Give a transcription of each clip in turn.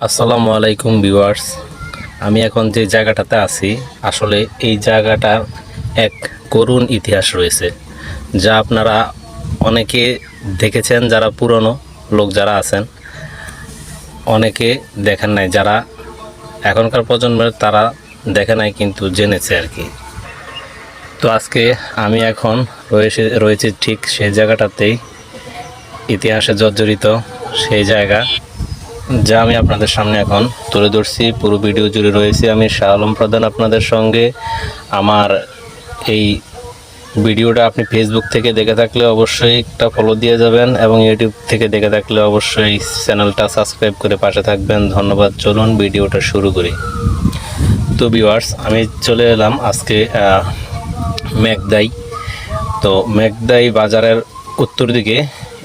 আসসালামু আলাইকুম ভিউয়ার্স। আমি এখন যে জায়গাটাতে আছি, আসলে এই জায়গাটার এক করুণ ইতিহাস রয়েছে, যা আপনারা অনেকে দেখেছেন যারা পুরনো লোক যারা আছেন, অনেকে দেখেন নাই, যারা এখনকার প্রজন্মের তারা দেখে নাই কিন্তু জেনেছে আর কি। তো আজকে আমি এখন রয়েছে রয়েছে ঠিক সেই জায়গাটাতেই ইতিহাসে জর্জরিত সেই জায়গা। যা আমি আপনাদের সামনে এখন তুলে ধরছি। পুরো ভিডিও জুড়ে রয়েছে। আমি শাহ আলম প্রধান আপনাদের সঙ্গে। আমার এই ভিডিওটা আপনি ফেসবুক থেকে দেখে থাকলে অবশ্যই একটা ফলো দিয়ে যাবেন এবং ইউটিউব থেকে দেখে থাকলে অবশ্যই চ্যানেলটা সাবস্ক্রাইব করে পাশে থাকবেন। ধন্যবাদ। চলুন ভিডিওটা শুরু করি। তো ভিউয়ার্স আমি চলে এলাম আজকে মেঘদাই। তো মেঘদাই বাজারের উত্তর দিকে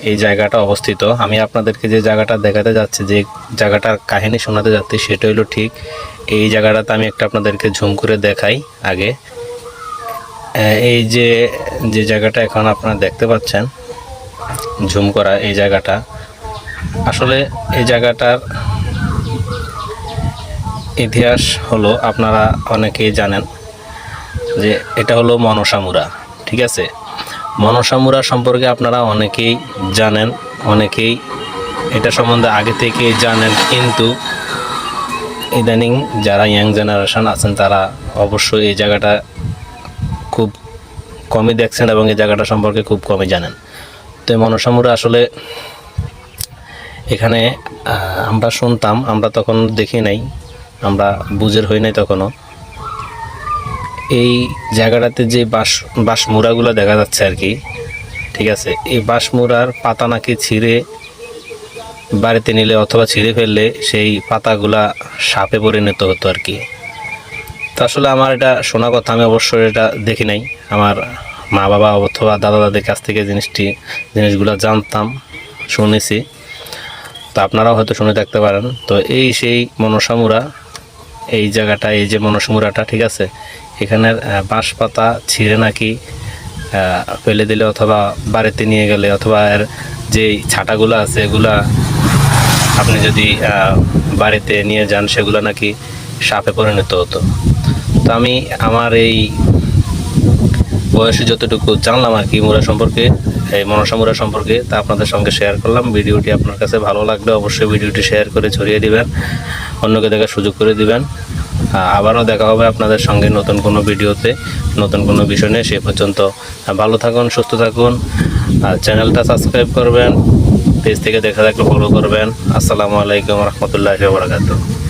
এই জায়গাটা অবস্থিত। আমি আপনাদেরকে যে জায়গাটা দেখাতে যাচ্ছি, যে জায়গাটার কাহিনী শোনাতে যাচ্ছি, সেটা হলো ঠিক এই জায়গাটাতে আমি একটা আপনাদেরকে ঝুম করে দেখাই আগে। এই যে যে জায়গাটা এখন আপনারা দেখতে পাচ্ছেন, ঝুম করা এই জায়গাটা। আসলে এই জায়গাটার ইতিহাস হলো, আপনারা অনেকেই জানেন যে এটা হলো মনসামুরা, ঠিক আছে? মনসামুরা সম্পর্কে আপনারা অনেকেই জানেন, অনেকেই এটা সম্বন্ধে আগে থেকেই জানেন, কিন্তু ইদানিং যারা ইয়াং জেনারেশন আছেন, তারা অবশ্যই এই জায়গাটা খুব কমই দেখছেন এবং এই জায়গাটা সম্পর্কে খুব কমই জানেন। তো এই মনসামুরা আসলে এখানে আমরা শুনতাম, আমরা তখন দেখি নাই, আমরা বুঝের হই নাই তখনও। এই জায়গাটাতে যে বাঁশ, বাঁশমুড়াগুলো দেখা যাচ্ছে আর কি, ঠিক আছে? এই বাঁশমুড়ার পাতা নাকি ছিঁড়ে বাড়িতে নিলে অথবা ছিঁড়ে ফেললে সেই পাতাগুলা সাপে পরিণত হতো আর কি। তো আসলে আমার এটা শোনা কথা, আমি অবশ্যই এটা দেখি নাই। আমার মা বাবা অথবা দাদা দাদির কাছ থেকে জিনিসটি, জিনিসগুলো জানতাম, শুনেছি। তো আপনারাও হয়তো শুনে থাকতে পারেন। তো এই সেই মনসামুরা এই জায়গাটা, এই যে মনসমুরাটা, ঠিক আছে? এখানের বাঁশ পাতা ছিঁড়ে নাকি ফেলে দিলে অথবা বাড়িতে নিয়ে গেলে, অথবা এর যে ছাটাগুলো আছে, এগুলা আপনি যদি বাড়িতে নিয়ে যান, সেগুলো নাকি সাপে পরিণত হতো। তো আমি আমার এই বয়সে যতটুকু জানলাম আর কি মুরা সম্পর্কে, এই মনসা মুরা সম্পর্কে, তা আপনাদের সঙ্গে শেয়ার করলাম। ভিডিওটি আপনার কাছে ভালো লাগলে অবশ্যই ভিডিওটি শেয়ার করে ছড়িয়ে দিবেন, অন্যকে দেখার সুযোগ করে দিবেন। আবারও দেখা হবে আপনাদের সঙ্গে নতুন কোনো ভিডিওতে, নতুন কোনো বিষয় নিয়ে, সে পর্যন্ত ভালো থাকুন, সুস্থ থাকুন, আর চ্যানেলটা সাবস্ক্রাইব করবেন পেজ থেকে দেখা থাকলে ফলো করবেন। আসসালামু আলাইকুম রহমতুল্লাহ বারাকাতুহ।